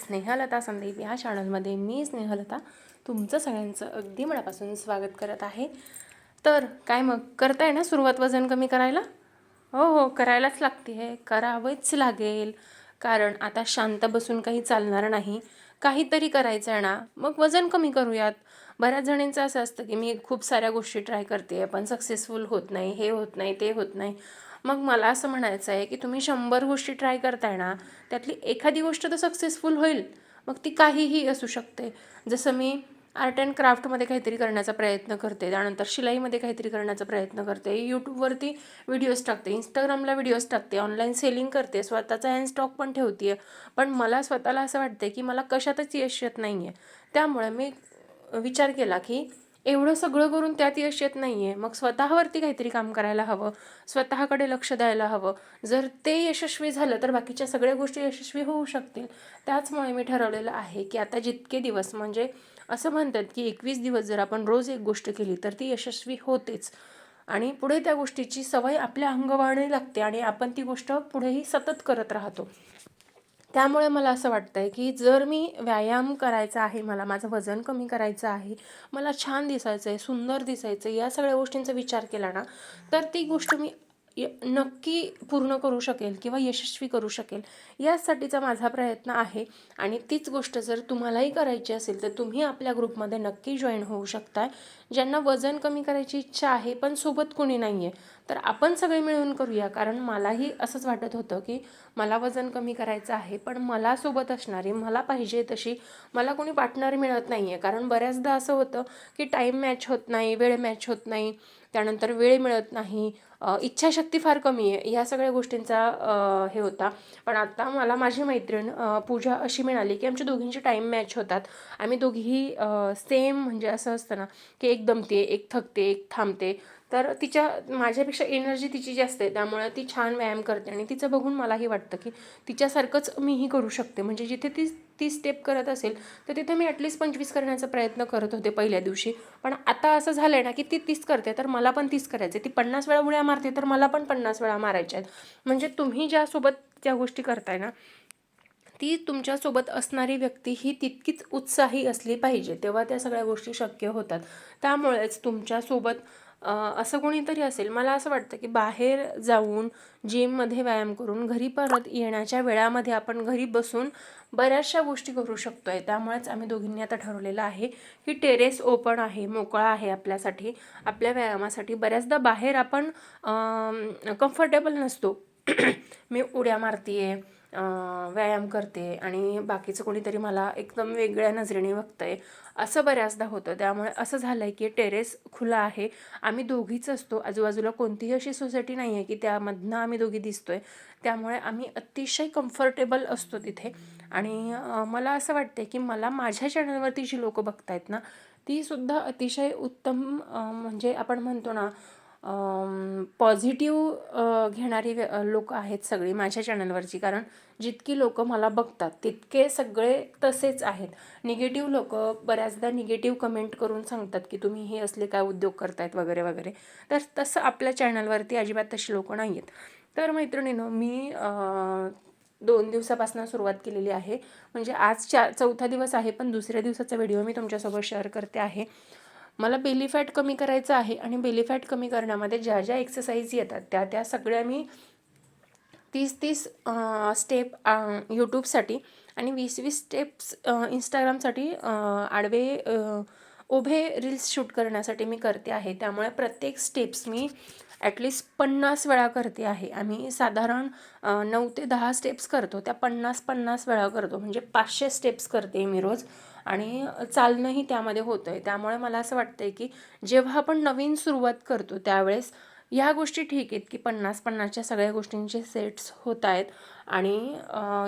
स्नेहलता संदीप ह्या चॅनलमध्ये मी स्नेहलता तुमचं सगळ्यांचं अगदी मनापासून स्वागत करत आहे. तर काय मग करताय ना सुरुवात वजन कमी करायला? हो हो करायलाच लागते आहे करावंच लागेल. कारण आता शांत बसून काही चालणार नाही. काहीतरी करायचं आहे ना. मग वजन कमी करूयात. बऱ्याच जणींचं असं असतं की मी खूप साऱ्या गोष्टी ट्राय करते पण सक्सेसफुल होत नाही हे होत नाही ते होत नाही. मग मला असं म्हणायचं आहे की तुम्ही शंभर गोष्टी ट्राय करताय ना त्यातली एखादी गोष्ट तर सक्सेसफुल होईल. मग ती काहीही असू शकते. जसं मी आर्ट अँड क्राफ्टमध्ये काहीतरी करण्याचा प्रयत्न करते त्यानंतर शिलाईमध्ये काहीतरी करण्याचा प्रयत्न करते यूट्यूबवरती व्हिडिओज टाकते इंस्टाग्रामला व्हिडिओज टाकते ऑनलाईन सेलिंग करते स्वतःचा हँड स्टॉक पण ठेवते पण मला स्वतःला असं वाटते की मला कशातच यश येत नाही आहे त्यामुळे मी विचार केला की एवढं सगळं करून त्यात यश येत नाही आहे मग स्वतःवरती काहीतरी काम करायला हवं स्वतःकडे लक्ष द्यायला हवं. जर ते यशस्वी झालं तर बाकीच्या सगळ्या गोष्टी यशस्वी होऊ शकतील. त्याचमुळे मी ठरवलेलं आहे की आता जितके दिवस म्हणजे असं म्हणतात की एकवीस दिवस जर आपण रोज एक गोष्ट केली तर ती यशस्वी होतेच. आणि पुढे त्या गोष्टीची सवय आपल्या अंगवाणी लागते आणि आपण ती गोष्ट पुढेही सतत करत राहतो. त्यामुळे मला असं वाटतं आहे की जर मी व्यायाम करायचा आहे मला माझं वजन कमी करायचं आहे मला छान दिसायचं आहे सुंदर दिसायचं आहे या सगळ्या गोष्टींचा विचार केला ना तर ती गोष्ट मी नक्की पूर्ण करू शकेल किंवा यशस्वी करू शकेल यासाठीचा माझा प्रयत्न आहे. आणि तीच गोष्ट जर तुम्हालाही करायची असेल तर तुम्ही आपल्या ग्रुपमध्ये नक्की जॉईन होऊ शकताय. ज्यांना वजन कमी करायची इच्छा आहे पण सोबत कोणी नाही आहे तर आपण सगळे मिळून करूया. कारण मलाही असंच वाटत होतं की मला वजन कमी करायचं आहे पण मला सोबत असणारी मला पाहिजे तशी मला कोणी पार्टनर मिळत नाही आहे कारण बऱ्याचदा असं होतं की टाईम मॅच होत नाही वेळ मॅच होत नाही त्यानंतर वेळ मिळत नाही इच्छाशक्ती फार कमी आहे ह्या सगळ्या गोष्टींचा हे होता. पण आता मला माझी मैत्रीण पूजा अशी मिळाली की आमच्या दोघींचे टाईम मॅच होतात. आम्ही दोघीही सेम म्हणजे असं असतं ना की एक दमते एक थकते एक थांबते तर तिच्या माझ्यापेक्षा एनर्जी तिची जास्त आहे. त्यामुळे ती छान व्यायाम करते आणि तिचं बघून मलाही वाटतं की तिच्यासारखंच मीही करू शकते. म्हणजे जिथे ती ती स्टेप करत असेल तर तिथे मी ॲटलिस्ट पंचवीस करण्याचा प्रयत्न करत होते पहिल्या दिवशी. पण आता असं झालं आहे ना की ती तीस करते तर मला पण तीस करायचे ती पन्नास वेळा उड्या मारते तर मला पण पन्नास वेळा मारायच्या आहेत. म्हणजे तुम्ही ज्यासोबत त्या गोष्टी करताय ना ती तुमच्यासोबत असणारी व्यक्ती ही तितकीच उत्साही असली पाहिजे. तेव्हा त्या सगळ्या गोष्टी शक्य होतात. त्यामुळेच तुमच्यासोबत असं कोणीतरी असेल. मला असं वाटतं की बाहेर जाऊन जिममध्ये व्यायाम करून घरी परत येण्याच्या वेळामध्ये आपण घरी बसून बऱ्याचशा गोष्टी करू शकतो आहे त्यामुळेच आम्ही दोघींनी आता ठरवलेलं आहे की टेरेस ओपन आहे मोकळा आहे आपल्यासाठी. आपल्या व्यायामासाठी बऱ्याचदा बाहेर आपण कम्फर्टेबल नसतो. मी उड्या मारते आहे व्यायाम करते आणि बाकीचं कोणीतरी मला एकदम वेगळ्या नजरेने बघतं आहे असं बऱ्याचदा होतं. त्यामुळे असं झालं आहे की टेरेस खुला आहे. आम्ही दोघीच असतो. आजूबाजूला कोणतीही अशी सोसायटी नाही आहे की त्यामधनं आम्ही दोघी दिसतो आहे त्यामुळे आम्ही अतिशय कम्फर्टेबल असतो तिथे. आणि मला असं वाटते की मला माझ्या चॅनलवरती जी लोकं बघतायत ना तीसुद्धा अतिशय उत्तम म्हणजे आपण म्हणतो ना पॉझिटिव्ह घेणारी लोकं आहेत सगळी माझ्या चॅनलवरची कारण जितकी लोकं मला बघतात तितके सगळे तसेच आहेत. निगेटिव्ह लोक बऱ्याचदा निगेटिव्ह कमेंट करून सांगतात की तुम्ही हे असले काय उद्योग करतायत वगैरे वगैरे. तर तसं आपल्या चॅनलवरती अजिबात तशी लोकं नाही आहेत तर मैत्रिणीनं मी दोन दिवसापासून सुरुवात केलेली आहे. म्हणजे आज चार चौथा दिवस आहे पण दुसऱ्या दिवसाचा व्हिडिओ मी तुमच्यासोबत शेअर करते आहे. मला बेली फॅट कमी करायचं आहे आणि बेली फॅट कमी करण्यामध्ये ज्या ज्या एक्सरसाइज येतात त्या त्या सगळ्या मी तीस तीस स्टेप यूट्यूबसाठी आणि वीस वीस स्टेप्स इंस्टाग्रामसाठी आडवे उभे रील्स शूट करण्यासाठी मी करते आहे. त्यामुळे प्रत्येक स्टेप्स मी ॲटलिस्ट पन्नास वेळा करते आहे. आम्ही साधारण नऊ ते दहा स्टेप्स करतो. त्या पन्नास पन्नास वेळा करतो. म्हणजे पाचशे स्टेप्स करते मी रोज. आणि चालणंही त्यामध्ये होतं आहे त्यामुळे मला असं वाटतं आहे की जेव्हा आपण नवीन सुरुवात करतो त्यावेळेस ह्या गोष्टी ठीक आहेत की पन्नास पन्नासच्या सगळ्या गोष्टींचे सेट्स होत आहेत आणि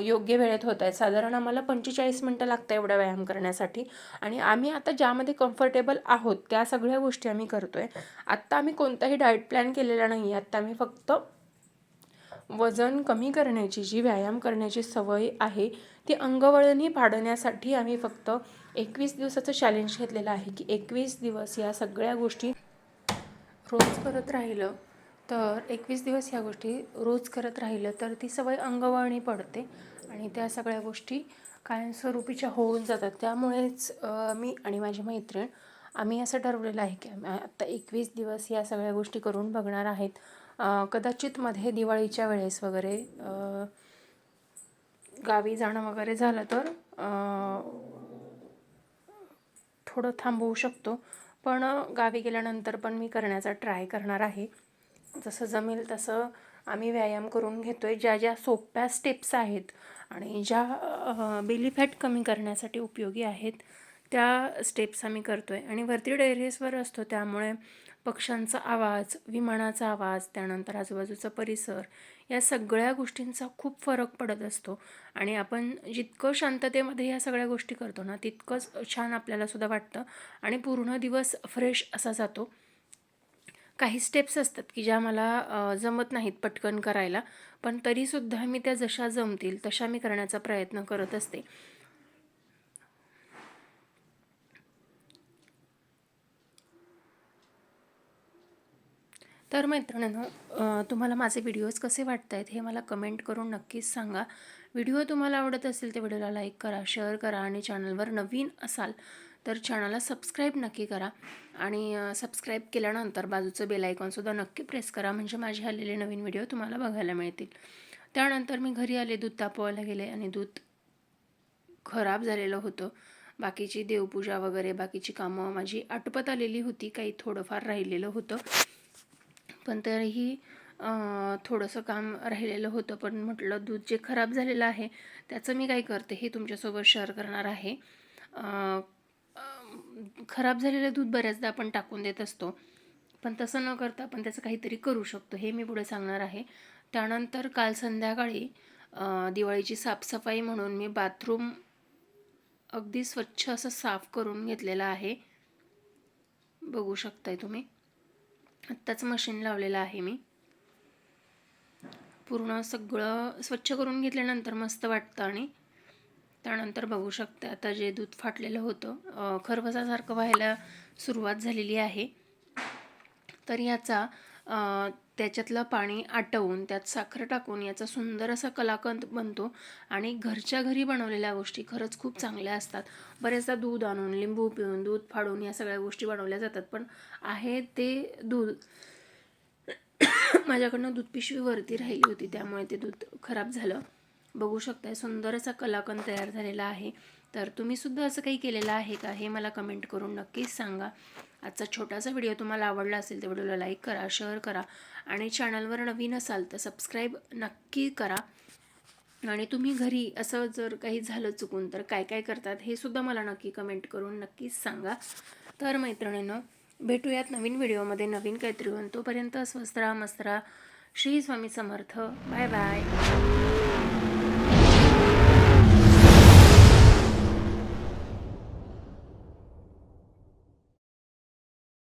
योग्य वेळेत होत आहेत. साधारण आम्हाला पंचेचाळीस मिनटं लागतं एवढा व्यायाम करण्यासाठी आणि आम्ही आता ज्यामध्ये कम्फर्टेबल आहोत त्या सगळ्या गोष्टी आम्ही करतो आहे आत्ता आम्ही कोणताही डाएट प्लॅन केलेला नाही आहे. आत्ता आम्ही फक्त वजन कमी करण्याची जी व्यायाम करण्याची सवय आहे ती अंगवळणी पाडण्यासाठी आम्ही फक्त एकवीस दिवसाचं चॅलेंज घेतलेलं आहे की एकवीस दिवस या सगळ्या गोष्टी रोज करत राहिलं तर एकवीस दिवस ह्या गोष्टी रोज करत राहिलं तर ती सवय अंगवळणी पडते आणि त्या सगळ्या गोष्टी कायमस्वरूपीच्या होऊन जातात. त्यामुळेच मी आणि माझी मैत्रीण आम्ही असं ठरवलेलं आहे की आम्ही आत्ता एकवीस दिवस या सगळ्या गोष्टी करून बघणार आहेत. कदाचित मध्ये दिवाळीच्या वेळेस वगैरे गावी जाणं वगैरे झालं तर थोडं थांबवू शकतो. पण गावी गेल्यानंतर पण मी करण्याचा ट्राय करणार आहे. जसं जमेल तसं आम्ही व्यायाम करून घेतो आहे ज्या ज्या सोप्या स्टेप्स आहेत आणि ज्या बेली फॅट कमी करण्यासाठी उपयोगी आहेत त्या स्टेप्स आम्ही करतो आहे आणि वरती टेरेसवर असतो त्यामुळे पक्ष्यांचा आवाज विमानाचा आवाज त्यानंतर आजूबाजूचा परिसर या सगळ्या गोष्टींचा खूप फरक पडत असतो. आणि आपण जितकं शांततेमध्ये या सगळ्या गोष्टी करतो ना तितकंच छान आपल्यालासुद्धा वाटतं. आणि पूर्ण दिवस फ्रेश असा जातो. काही स्टेप्स असतात की ज्या मला जमत नाहीत पटकन करायला पण तरीसुद्धा मी त्या जशा जमतील तशा मी करण्याचा प्रयत्न करत असते. तर मैत्रिणींनो तुम्हाला माझे व्हिडिओज कसे वाटत आहेत हे मला कमेंट करून नक्कीच सांगा. व्हिडिओ तुम्हाला आवडत असेल तर व्हिडिओला लाईक करा शेअर करा आणि चॅनलवर नवीन असाल तर चॅनलला सबस्क्राईब नक्की करा. आणि सबस्क्राईब केल्यानंतर बाजूचं बेल आयकॉनसुद्धा नक्की प्रेस करा म्हणजे माझे आलेले नवीन व्हिडिओ तुम्हाला बघायला मिळतील. त्यानंतर मी घरी आले दूध तापवायला गेले आणि दूध खराब झालेलं होतं. बाकीची देवपूजा वगैरे बाकीची कामं माझी आटपत आलेली होती काही थोडंफार राहिलेलं होतं. पण तरीही थोडंसं काम राहिलेलं होतं. पण म्हटलं दूध जे खराब झालेलं आहे त्याचं मी काय करते हे तुमच्यासोबत शेअर करणार आहे. खराब झालेलं दूध बऱ्याचदा आपण टाकून देत असतो. पण तसं न करता आपण त्याचं काहीतरी करू शकतो हे मी पुढे सांगणार आहे. त्यानंतर काल संध्याकाळी दिवाळीची साफसफाई म्हणून मी बाथरूम अगदी स्वच्छ असं साफ करून घेतलेलं आहे. बघू शकताय तुम्ही. आत्ताच मशीन लावलेलं आहे मी. पूर्ण सगळं स्वच्छ करून घेतल्यानंतर मस्त वाटतं आणि त्यानंतर बघू शकते आता जे दूध फाटलेलं होतं खरबसासारखं व्हायला सुरुवात झालेली आहे. तर याचा त्याच्यातलं पाणी आटवून त्यात साखर टाकून याचा सुंदर असा कलाकंद बनतो. आणि घरच्या घरी बनवलेल्या गोष्टी खरंच खूप चांगल्या असतात. बऱ्याचदा दूध आणून लिंबू पिऊन दूध फाडून या सगळ्या गोष्टी बनवल्या जातात. पण आहे ते दूध माझ्याकडनं दूध पिशवी वरती राहिली होती. त्यामुळे ते दूध खराब झालं. बघू शकताय सुंदर असा कलाकंद तयार झालेला आहे. तर तुम्ही सुद्धा असं काही केलेलं आहे का? हे मला कमेंट करून नक्कीच सांगा. आजचा छोटासा व्हिडिओ तुम्हाला आवडला असेल तर व्हिडिओला लाईक करा शेअर करा आणि चॅनलवर नवीन असाल तर सबस्क्राईब नक्की करा. आणि तुम्ही घरी असं जर काही झालं चुकून तर काय काय करतात हे सुद्धा मला नक्की कमेंट करून नक्कीच सांगा. तर मैत्रिणीनं भेटूयात नवीन व्हिडिओमध्ये नवीन काहीतरी होऊन. तोपर्यंत स्वस्त राहा मस्त राहा. श्री स्वामी समर्थ. Bye bye